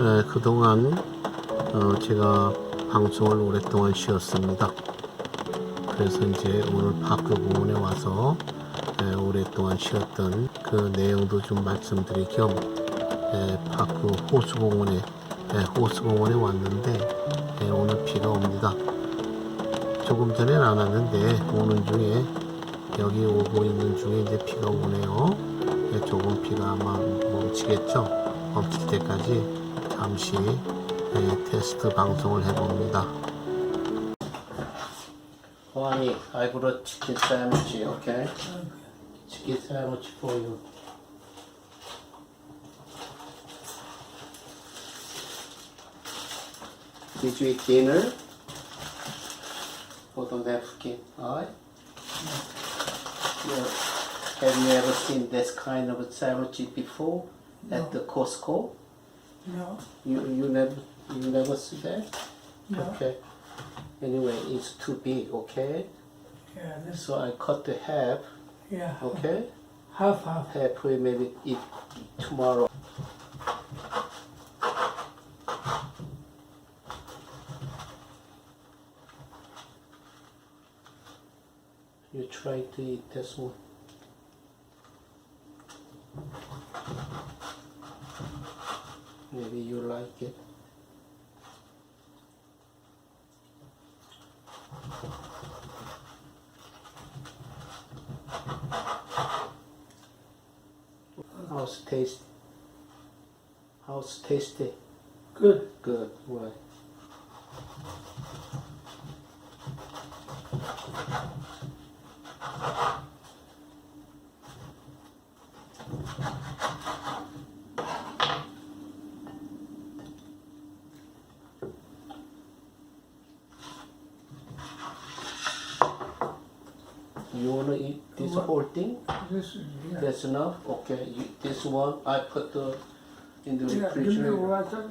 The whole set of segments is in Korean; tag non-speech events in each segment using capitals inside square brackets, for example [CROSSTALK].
에, 그동안 어, 제가 방송을 오랫동안 쉬었습니다. 그래서 이제 오늘 파크 공원에 와서 에, 오랫동안 쉬었던 그 내용도 좀 말씀드릴 겸 에, 파크 호수공원에 에, 호수공원에 왔는데 에, 오늘 비가 옵니다. 조금 전엔 안 왔는데 오는 중에 여기 오고 있는 중에 이제 비가 오네요. 예, 조금 비가 아마 멈추겠죠. 멈출 때까지 잠시 예, 테스트 방송을 해봅니다. 호환이, I brought chicken sandwich, okay? Chicken sandwich for you. Did you eat dinner? For the napkin, alright? Yeah. Have you ever seen this kind of sandwich before at the Costco? No, You you never you never see that? no. Okay. Anyway, it's too big. Okay. Yeah, this, So I cut the half. yeah. Okay. Half, half. Half we maybe eat tomorrow. You try to eat this one. Maybe you like it. How's taste? How's tasty? Good. Good. Right. You wanna eat this What? whole thing? Yeah. That's enough. Okay. You, this one I put the in the Yeah, give me refrigerator. water.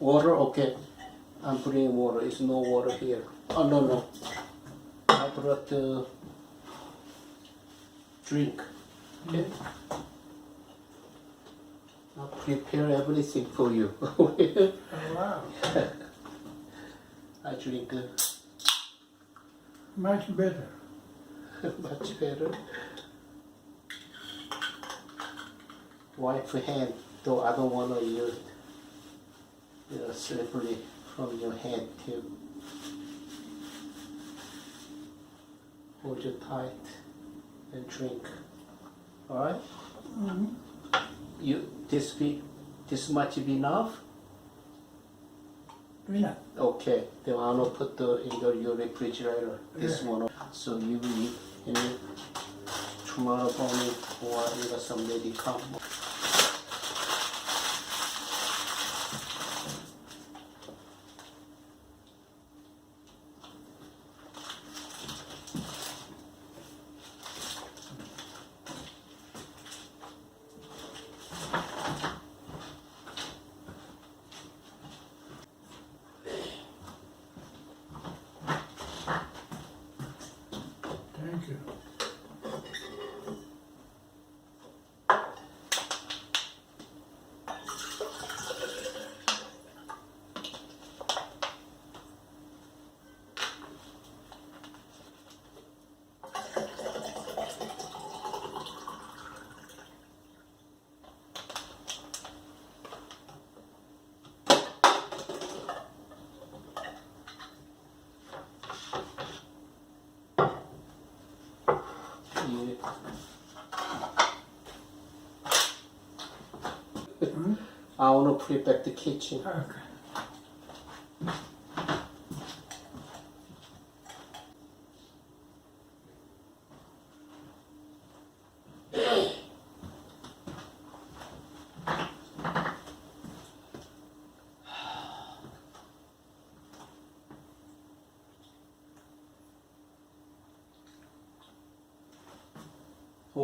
Water, okay. I'm putting water. It's no water here. Oh no no. I brought the drink. Okay. I'll prepare everything for you. Oh, wow. [LAUGHS] I drink uh, Much better. [LAUGHS] much better. Wipe your hand, though I don't wanna use it. You know, slippery from your hand too. Hold it tight and drink. Alright? Mhm. You this be this much be enough? Yeah. Okay, then I'll put the in the your refrigerator. This Yeah. one. So you will eat and tomorrow morning who are you some day become I want to put it back to kitchen. Okay.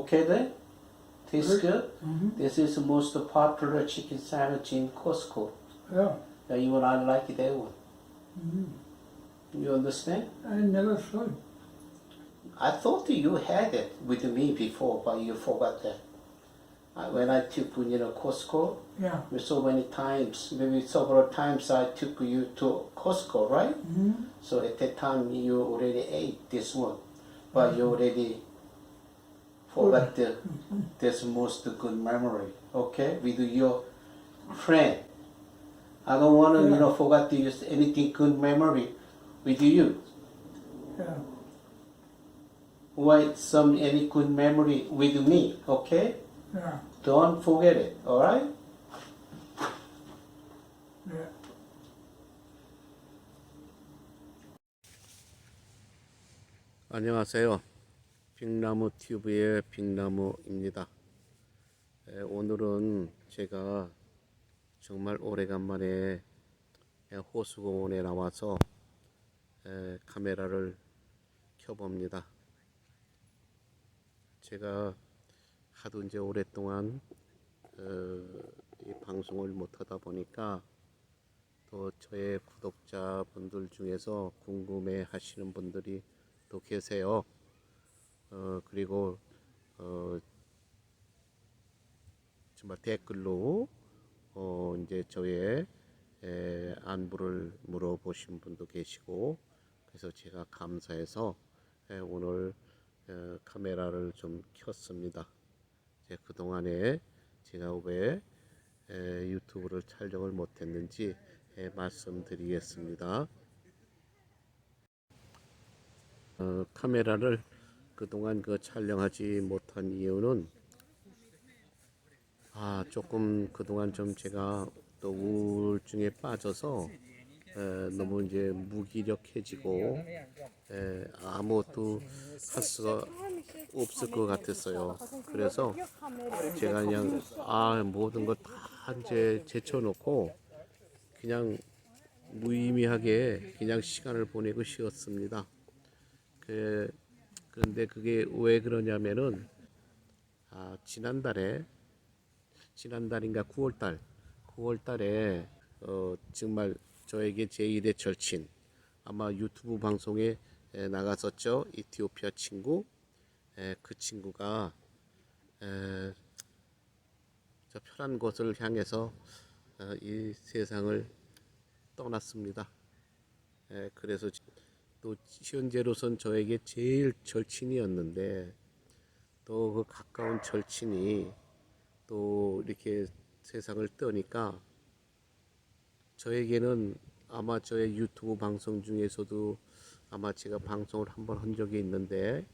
Okay then? Tastes good? Mhm. This is the most popular chicken sandwich in Costco. Yeah. Yeah, even I like that one. Mhm. You understand? I never saw it. I thought you had it with me before, but you forgot that. uh, when I took you know Costco, Yeah. so many times, maybe several times I took you to Costco, right? Mm-hmm. So at that time you already ate this one, but you already forgot the, this most good memory, okay, with your friend. I don't want to, you know, forget to use anything good memory with you. Yeah. Write some any good memory with me, okay? Yeah. Don't forget it, alright? Yeah. 안녕하세요. 빅나무 튜브의 빅나무입니다. 에, 오늘은 제가 정말 오래간만에 에, 호수공원에 나와서 에, 카메라를 켜봅니다. 제가 하도 이제 오랫동안 어, 이 방송을 못하다 보니까 또 저의 구독자분들 중에서 궁금해 하시는 분들이 또 계세요. 어, 그리고 어, 정말 댓글로 어, 이제 저의 에, 안부를 물어보신 분도 계시고 그래서 제가 감사해서 에, 오늘 어, 카메라를 좀 켰습니다. 제 그동안에 제가 왜 에, 유튜브를 촬영을 못했는지 에, 말씀드리겠습니다. 어, 카메라를 그동안 그 촬영하지 못한 이유는 아 조금 그동안 좀 제가 또 우울증에 빠져서 에, 너무 이제 무기력해지고 에, 아무것도 할 수가 없을 것 같았어요. 그래서 제가 그냥 아 모든 걸 다 이제 제쳐놓고 그냥 무의미하게 그냥 시간을 보내고 쉬었습니다. 그 그런데 그게 왜 그러냐면은 아 지난달에 지난달인가 9월달 9월달에 어 정말 저에게 제1의 절친 아마 유튜브 방송에 에, 나갔었죠 이티오피아 친구 에, 그 친구가 에, 저 편한 곳을 향해서 어, 이 세상을 떠났습니다. 에, 그래서 지- 또 현재로선 저에게 제일 절친이었는데 또 그 가까운 절친이 또 이렇게 세상을 떠니까 저에게는 아마 저의 유튜브 방송 중에서도 아마 제가 방송을 한 번 한 적이 있는데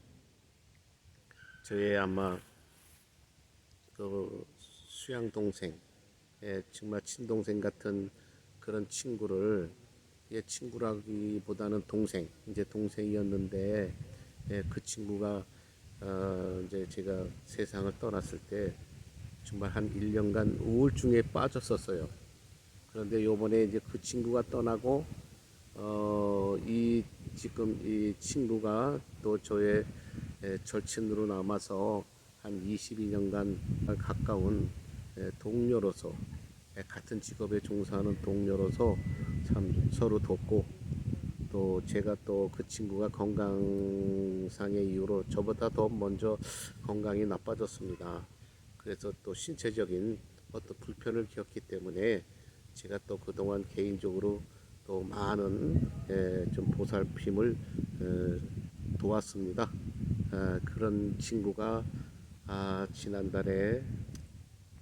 저의 아마 그 수양 동생, 예, 정말 친동생 같은 그런 친구를 예, 친구라기보다는 동생, 이제 동생이었는데 예, 그 친구가 어, 이제 제가 세상을 떠났을 때 정말 한 1년간 우울증에 빠졌었어요. 그런데 요번에 이제 그 친구가 떠나고 어, 이 지금 이 친구가 또 저의 에, 절친으로 남아서 한 22년간 가까운 에, 동료로서 에, 같은 직업에 종사하는 동료로서 참 서로 돕고 또 제가 또 그 친구가 건강상의 이유로 저보다 더 먼저 건강이 나빠졌습니다. 그래서 또 신체적인 어떤 불편을 겪기 때문에 제가 또 그동안 개인적으로 또 많은 에, 좀 보살핌을 에, 도왔습니다. 아, 그런 친구가 아, 지난달에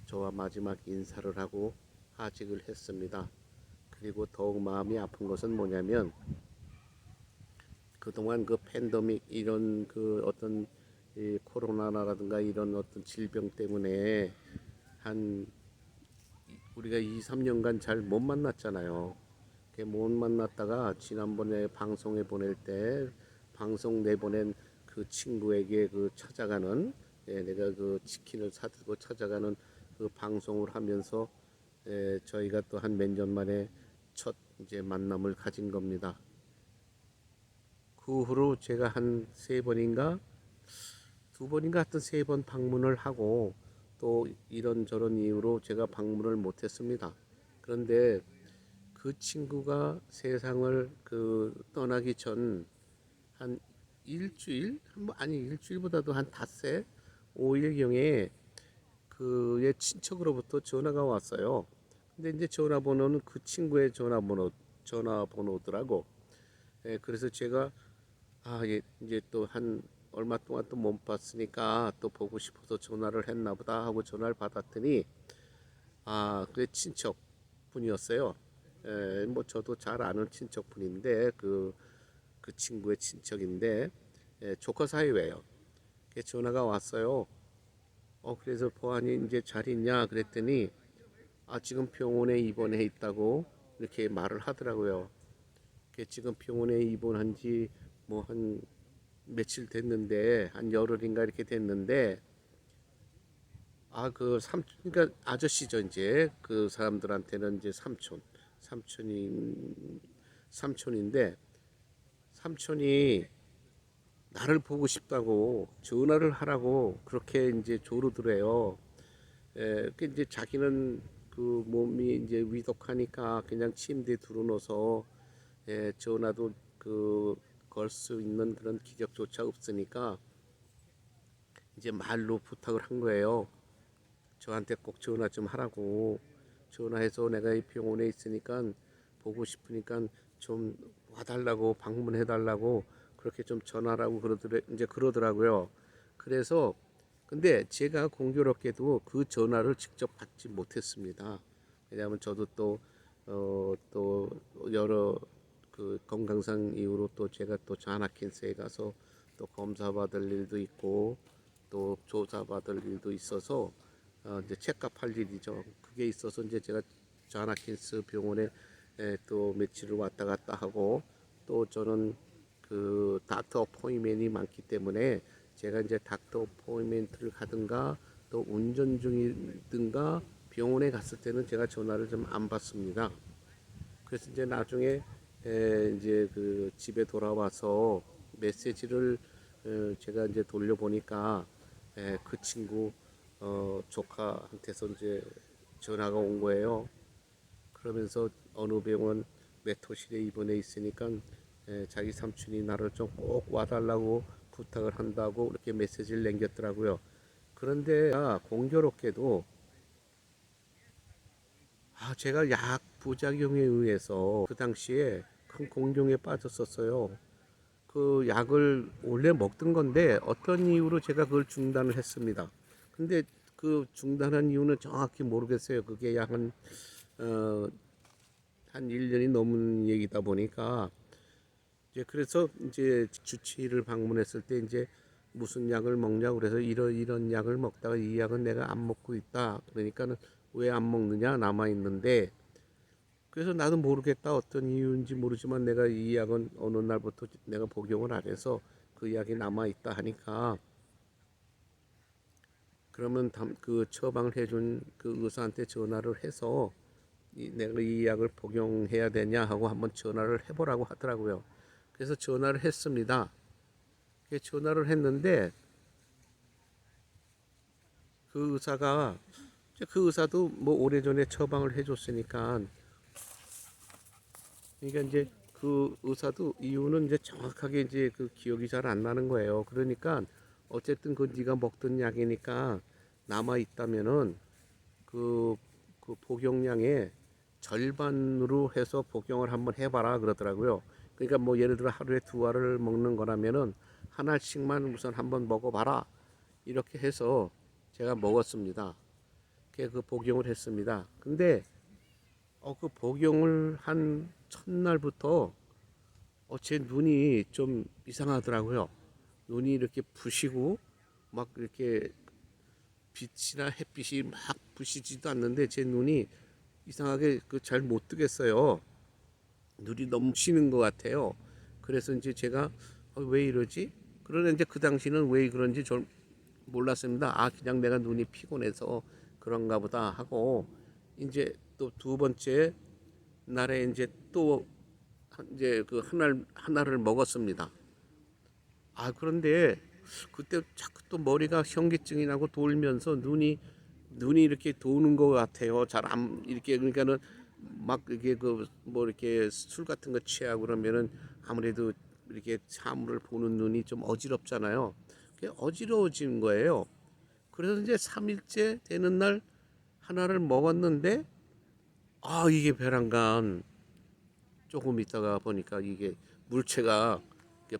저와 마지막 인사를 하고 하직을 했습니다. 그리고 더욱 마음이 아픈 것은 뭐냐면 그동안 그 팬데믹 이런 그 어떤 이 코로나라든가 이런 어떤 질병 때문에 한 우리가 2, 3년간 잘 못 만났잖아요. 그못 만났다가 지난번에 방송에 보낼 때 방송 내보낸 그 친구에게 그 찾아가는 예, 내가 그 치킨을 사들고 찾아가는 그 방송을 하면서 예, 저희가 또 한 몇 년 만에 첫 이제 만남을 가진 겁니다. 그 후로 제가 한 세 번인가 두 번인가 하여튼 세 번 방문을 하고 또 이런저런 이유로 제가 방문을 못했습니다. 그런데 그 친구가 세상을 그 떠나기 전 한 일주일 뭐 아니 일주일보다도 한 닷새 오일경에 그 그의 친척으로부터 전화가 왔어요. 근데 이제 전화번호는 그 친구의 전화번호 전화번호더라고. 예, 그래서 제가 아, 예, 이제 또 한 얼마 동안 또 못 봤으니까 또 보고 싶어서 전화를 했나 보다 하고 전화를 받았더니 아, 그 친척 분이었어요. 에, 뭐 저도 잘 아는 친척 분인데 그, 그 친구의 친척인데 에, 조카 사이예요. 그 전화가 왔어요. 어, 그래서 보안이 이제 잘 있냐 그랬더니 아, 지금 병원에 입원해 있다고 이렇게 말을 하더라고요. 그 지금 병원에 입원한 지 뭐 한 며칠 됐는데 한 열흘인가 이렇게 됐는데 아 그삼 그러니까 아저씨죠 이제 그 사람들한테는 이제 삼촌 삼촌인 삼촌인데 삼촌이 나를 보고 싶다고 전화를 하라고 그렇게 이제 조르더래요. 에, 그 이제 자기는 그 몸이 이제 위독하니까 그냥 침대에 들어놓아서 에, 전화도 그 걸 수 있는 그런 기력조차 없으니까 이제 말로 부탁을 한 거예요. 저한테 꼭 전화 좀 하라고 전화해서 내가 이 병원에 있으니까 보고 싶으니까 좀 와달라고 방문해 달라고 그렇게 좀 전화라고 그러더래 이제 그러더라고요. 그래서 근데 제가 공교롭게도 그 전화를 직접 받지 못했습니다. 왜냐하면 저도 또 어, 또 여러 그 건강상 이유로 또 제가 또 잔하킨스에 가서 또 검사 받을 일도 있고 또 조사 받을 일도 있어서 어, 이제 체크할 일이죠. 그게 있어서 이제 제가 잔하킨스 병원에 에, 또 며칠을 왔다 갔다 하고 또 저는 그 닥터 어포이멘이 많기 때문에 제가 이제 닥터 어포이멘트를 가든가 또 운전 중이든가 병원에 갔을 때는 제가 전화를 좀 안 받습니다. 그래서 이제 나중에 에, 이제 그 집에 돌아와서 메시지를 어, 제가 이제 돌려보니까 에, 그 친구 어, 조카한테서 이제 전화가 온 거예요. 그러면서 어느 병원 메토실에 입원해 있으니까 에, 자기 삼촌이 나를 좀 꼭 와달라고 부탁을 한다고 이렇게 메시지를 남겼더라고요. 그런데 아, 공교롭게도 아, 제가 약 부작용에 의해서 그 당시에 큰 공경에 빠졌었어요. 그 약을 원래 먹던 건데 어떤 이유로 제가 그걸 중단을 했습니다. 근데 그 중단한 이유는 정확히 모르겠어요. 그게 약한 어, 한 1년이 넘은 얘기다 보니까 이제 그래서 이제 주치의를 방문했을 때 이제 무슨 약을 먹냐 그래서 이런 이런 약을 먹다가 이 약은 내가 안 먹고 있다. 그러니까는 왜 안 먹느냐 남아 있는데 그래서 나도 모르겠다 어떤 이유인지 모르지만 내가 이 약은 어느 날부터 내가 복용을 안 해서 그 약이 남아 있다 하니까 그러면 담- 그 처방을 해준 그 의사한테 전화를 해서 이, 내가 이 약을 복용해야 되냐 하고 한번 전화를 해보라고 하더라고요. 그래서 전화를 했습니다. 그 전화를 했는데 그 의사가 그 의사도 뭐 오래전에 처방을 해줬으니까 그러니까 이제 그 의사도 이유는 이제 정확하게 이제 그 기억이 잘 안 나는 거예요. 그러니까 어쨌든 그 네가 먹던 약이니까 남아 있다면은 그, 그 복용량의 절반으로 해서 복용을 한번 해봐라 그러더라고요. 그러니까 뭐 예를 들어 하루에 두 알을 먹는 거라면은 한 알씩만 우선 한번 먹어봐라 이렇게 해서 제가 먹었습니다. 그그 복용을 했습니다. 근데 어, 그 복용을 한 첫날부터 어, 제 눈이 좀 이상하더라고요. 눈이 이렇게 부시고 막 이렇게 빛이나 햇빛이 막 부시지도 않는데 제 눈이 이상하게 그 잘 못 뜨겠어요. 눈이 쉬는 것 같아요. 그래서 이제 제가 어, 왜 이러지? 그러나 이제 그 당시는 왜 그런지 좀 몰랐습니다. 아 그냥 내가 눈이 피곤해서 그런가 보다 하고 이제 또 두 번째 날에 이제 또 한- 이제 그 하나 하나를 먹었습니다. 아 그런데 그때 자꾸 또 머리가 현기증이 나고 돌면서 눈이 눈이 이렇게 도는 것 같아요. 잘 안 이렇게 그러니까는 막 이게 그 뭐 이렇게 술 같은 거 취하고 그러면은 아무래도 이렇게 사물을 보는 눈이 좀 어지럽잖아요. 그게 어지러워진 거예요. 그래서 이제 3일째 되는 날 하나를 먹었는데 아 이게 배란간 조금 있다가 보니까 이게 물체가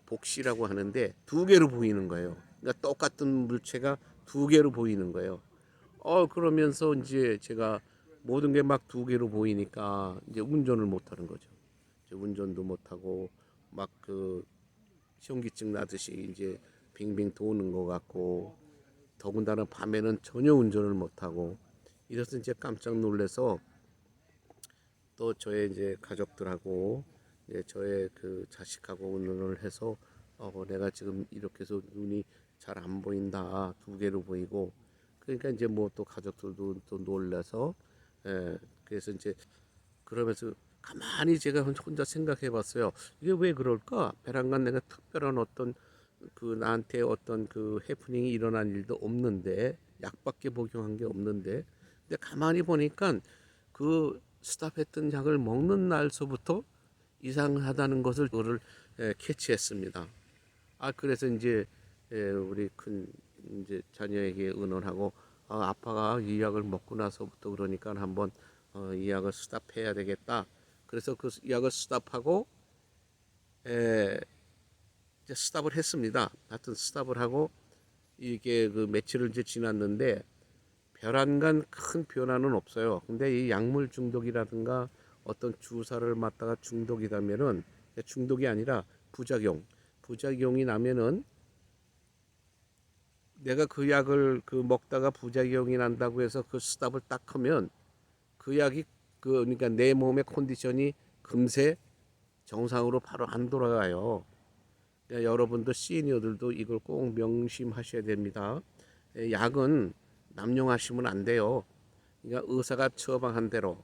복시라고 하는데 두 개로 보이는 거예요. 그러니까 똑같은 물체가 두 개로 보이는 거예요. 어 그러면서 이제 제가 모든 게 막 두 개로 보이니까 이제 운전을 못 하는 거죠. 이제 운전도 못 하고 막그 현기증 나듯이 이제 빙빙 도는 것 같고 더군다나 밤에는 전혀 운전을 못 하고 이래서 이제 깜짝 놀래서 또 저의 이제 가족들하고 이제 저의 그 자식하고 의논을 해서 어 내가 지금 이렇게 해서 눈이 잘 안 보인다 두 개로 보이고 그러니까 이제 뭐 또 가족들도 또 놀라서 예 그래서 이제 그러면서 가만히 제가 혼자 생각해 봤어요 이게 왜 그럴까 베란간 내가 특별한 어떤 그 나한테 어떤 그 해프닝이 일어난 일도 없는데 약밖에 복용한 게 없는데 근데 가만히 보니까 그 스탑했던 약을 먹는 날서부터 이상하다는 것을 그를 예, 캐치했습니다. 아 그래서 이제 예, 우리 큰 이제 자녀에게 의논하고 아, 아빠가 이 약을 먹고 나서부터 그러니까 한번 어, 이 약을 스탑해야 되겠다. 그래서 그 약을 스탑하고 에, 이제 스탑을 했습니다. 하여튼 스탑을 하고 이게 그 며칠을 이제 지났는데 별안간 큰 변화는 없어요. 근데 이 약물 중독이라든가 어떤 주사를 맞다가 중독이라면은 중독이 아니라 부작용, 부작용이 나면은 내가 그 약을 그 먹다가 부작용이 난다고 해서 그 스탑을 딱 하면 그 약이 그 그러니까 내 몸의 컨디션이 금세 정상으로 바로 안 돌아가요. 그러니까 여러분도 시니어들도 이걸 꼭 명심하셔야 됩니다. 에, 약은 남용하시면 안 돼요. 그러니까 의사가 처방한 대로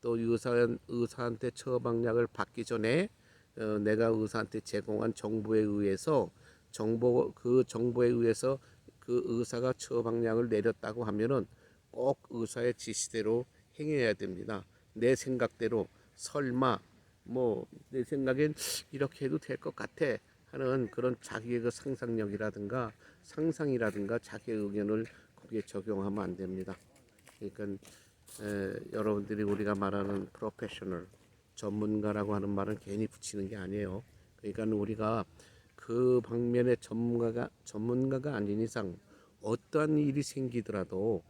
또 의사 의사한테 처방약을 받기 전에 어, 내가 의사한테 제공한 정보에 의해서 정보 그 정보에 의해서 그 의사가 처방약을 내렸다고 하면은 꼭 의사의 지시대로 행해야 됩니다. 내 생각대로 설마 뭐 내 생각엔 이렇게 해도 될 것 같아 하는 그런 자기의 그 상상력이라든가 상상이라든가 자기의 의견을 거기에 적용하면 안 됩니다. 그러니까 에, 여러분들이 우리가 말하는 프로페셔널 전문가라고 하는 말은 괜히 붙이는 게 아니에요. 그러니까 우리가 그 방면의 전문가가 전문가가 아닌 이상 어떠한 일이 생기더라도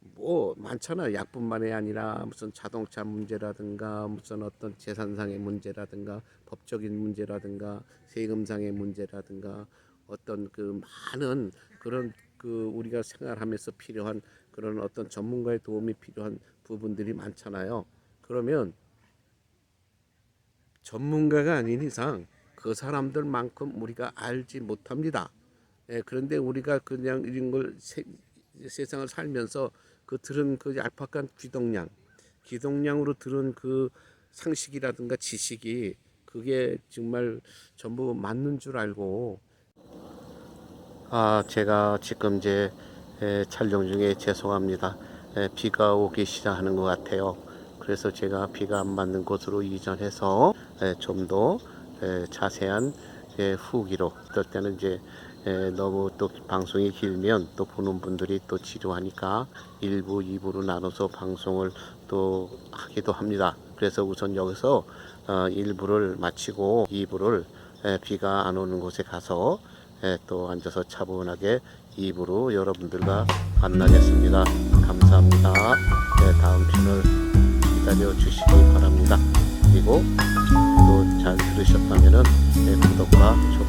뭐 많잖아 약뿐만이 아니라 무슨 자동차 문제라든가 무슨 어떤 재산상의 문제라든가 법적인 문제라든가 세금상의 문제라든가 어떤 그 많은 그런 그 우리가 생활하면서 필요한 그런 어떤 전문가의 도움이 필요한 부분들이 많잖아요. 그러면 전문가가 아닌 이상 그 사람들만큼 우리가 알지 못합니다. 예, 그런데 우리가 그냥 이런 걸 세, 세상을 살면서 그 들은 그 얄팍한 귀동량, 귀동량으로 들은 그 상식이라든가 지식이 그게 정말 전부 맞는 줄 알고 아 제가 지금 이제 에, 촬영 중에 죄송합니다. 에, 비가 오기 시작하는 것 같아요. 그래서 제가 비가 안 맞는 곳으로 이전해서 좀 더 자세한 에, 후기로 어떨 때는 이제 에, 너무 또 방송이 길면 또 보는 분들이 또 지루하니까 일부, 이부로 나눠서 방송을 또 하기도 합니다. 그래서 우선 여기서 어, 일부를 마치고 이부를 에, 비가 안 오는 곳에 가서 에, 또 앉아서 차분하게 이부로 여러분들과 만나겠습니다. 감사합니다. 네, 다음 편을 기다려 주시기 바랍니다. 그리고 또 잘 들으셨다면은 네, 구독과 좋아요